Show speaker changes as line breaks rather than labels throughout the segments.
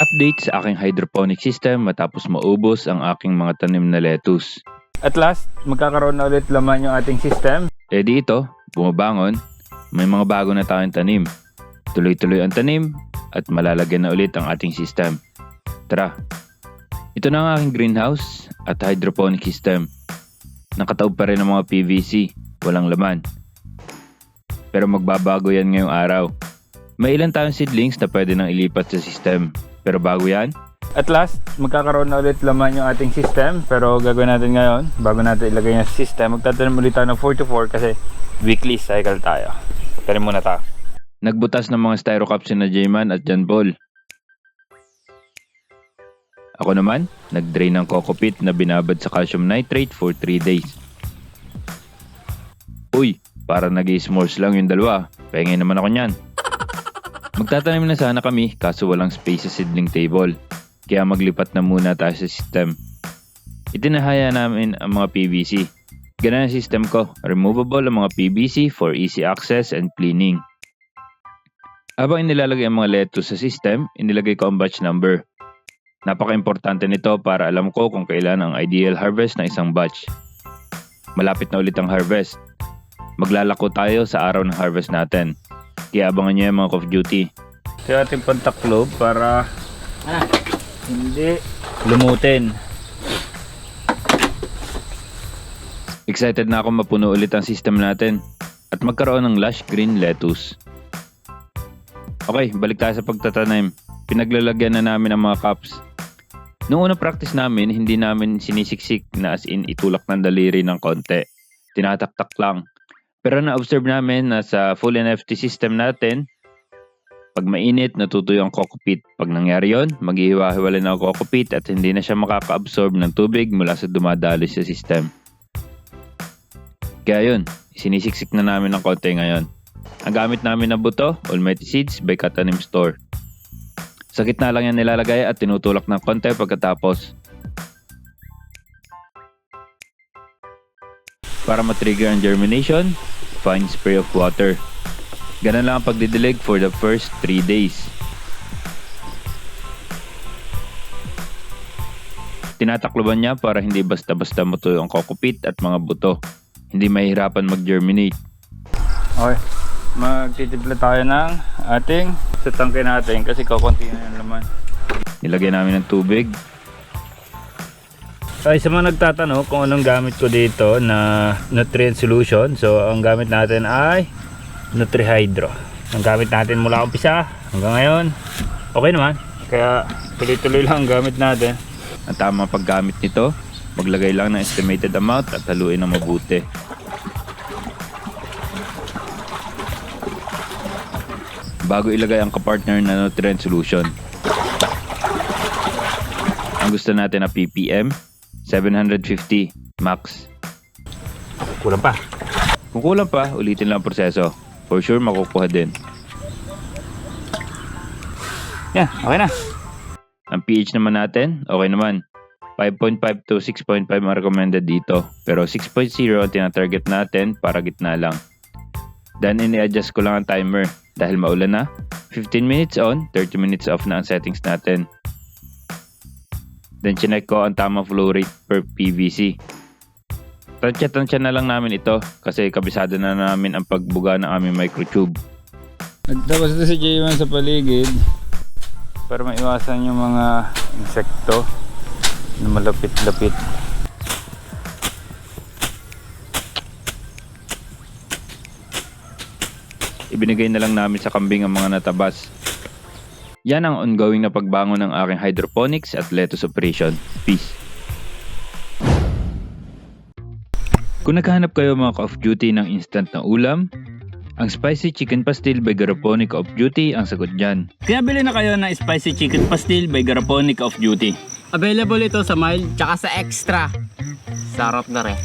Update sa aking hydroponic system matapos maubos ang aking mga tanim na lettuce.
At last, magkakaroon na ulit laman yung ating system.
E di ito, bumabangon, may mga bago na tayong tanim. Tuloy-tuloy ang tanim at malalagyan na ulit ang ating system. Tara, ito na ang aking greenhouse at hydroponic system. Nakataob pa rin ang mga PVC, walang laman. Pero magbabago yan ngayong araw. May ilan tayong seedlings na pwede nang ilipat sa system. Pero bago yan,
At last, magkakaroon na ulit laman yung ating system. Pero gagawin natin ngayon, bago natin ilagay yung system, magtatanim ulit tayo ng 4 to 4 kasi weekly cycle tayo. Tanim muna tayo.
Nagbutas ng mga styrocaps na J-Man at John Paul. Ako naman, nag-drain ng coco pit na binabad sa calcium nitrate for 3 days. Uy, para nag s'mores lang yung dalawa. Pengin naman ako niyan. Magtatanim na sana kami kaso walang space sa seedling table. Kaya maglipat na muna tayo sa system. Itinahaya namin ang mga PVC. Ganun ang system ko. Removable ang mga PVC for easy access and cleaning. Habang inilalagay ang mga lettuce sa system, inilagay ko ang batch number. Napaka-importante nito para alam ko kung kailan ang ideal harvest ng isang batch. Malapit na ulit ang harvest. Maglalako tayo sa araw ng harvest natin. Kaya abangan nyo yung mga off duty.
Kaya ating pantaklob para hindi lumutin.
Excited na ako mapuno ulit ang system natin at magkaroon ng lush green lettuce. Okay, balik tayo sa pagtatanim. Pinaglalagyan na namin ang mga cups. Noong unang practice namin, hindi namin sinisiksik na as in itulak ng daliri ng konti. Tinataktak lang. Pero na-observe namin na sa full NFT system natin, pag mainit, natutuyo ang cockpit. Pag nangyari yon, maghihiwa-hiwalay na ang cockpit at hindi na siya makaka-absorb ng tubig mula sa dumadaloy sa system. Kaya yun, sinisiksik na namin ng konti ngayon. Ang gamit namin na buto, Almighty Seeds by Katanim Store. Sa gitna lang yan nilalagay at tinutulak ng konti pagkatapos. Para matrigger ang germination, fine spray of water. Ganun lang ang pagdidilig for the first 3 days. Tinatakloban niya para hindi basta-basta matuyo ang kokopit at mga buto. Hindi mahihirapan mag-germinate.
Okay. Magtitimpla tayo ng ating sa tangke natin kasi kakunti na yung laman.
Nilagyan namin ng tubig.
Ay, sa mga nagtatanong kung anong gamit ko dito na nutrient solution. So, ang gamit natin ay NutriHydro. Ang gamit natin mula umpisa hanggang ngayon. Okay naman. Kaya tuloy-tuloy lang ang gamit natin.
Ang tamang paggamit nito, maglagay lang ng estimated amount at haluin ng mabuti. Bago ilagay ang kapartner na nutrient solution. Ang gusto natin na ppm, 750 max.
Kulang pa.
Kung kulang pa, ulitin lang ang proseso. For sure, makukuha din.
Yan, okay na.
Ang pH naman natin, okay naman. 5.5 to 6.5 ang recommended dito. Pero 6.0 ang tinatarget natin para gitna lang. Then ini-adjust ko lang ang timer dahil maulan na. 15 minutes on, 30 minutes off na ang settings natin. Then chinek ko ang tamang flow rate per PVC. Tansya-tansya na lang namin ito kasi kabisado na namin ang pagbuga ng aming microtube.
Nagtapos na si J1 sa paligid para maiwasan yung mga insekto na malapit-lapit.
ibinigay na lang namin sa kambing ang mga natabas. Yan ang ongoing na pagbangon ng aking hydroponics at lettuce operation. Peace! Kung naghahanap kayo mga ka-off duty ng instant na ulam, ang spicy chicken pastil by Garaponic Off Duty ang sagot dyan.
Kaya bili na kayo ng Spicy Chicken Pastil by Garaponic Off Duty.
Available ito sa mild tsaka sa extra. Sarap na rin.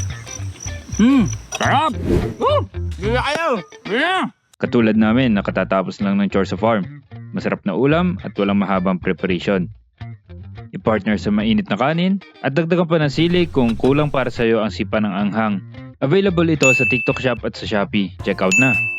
Hmm, sarap! Woo! Bili na kayo! Bili na!
Katulad namin nakatatapos lang ng chores sa farm. Masarap na ulam at walang mahabang preparation. I-partner sa mainit na kanin at dagdagan pa ng sili kung kulang para sa iyo ang sipa ng anghang. Available ito sa TikTok Shop at sa Shopee. Check out na!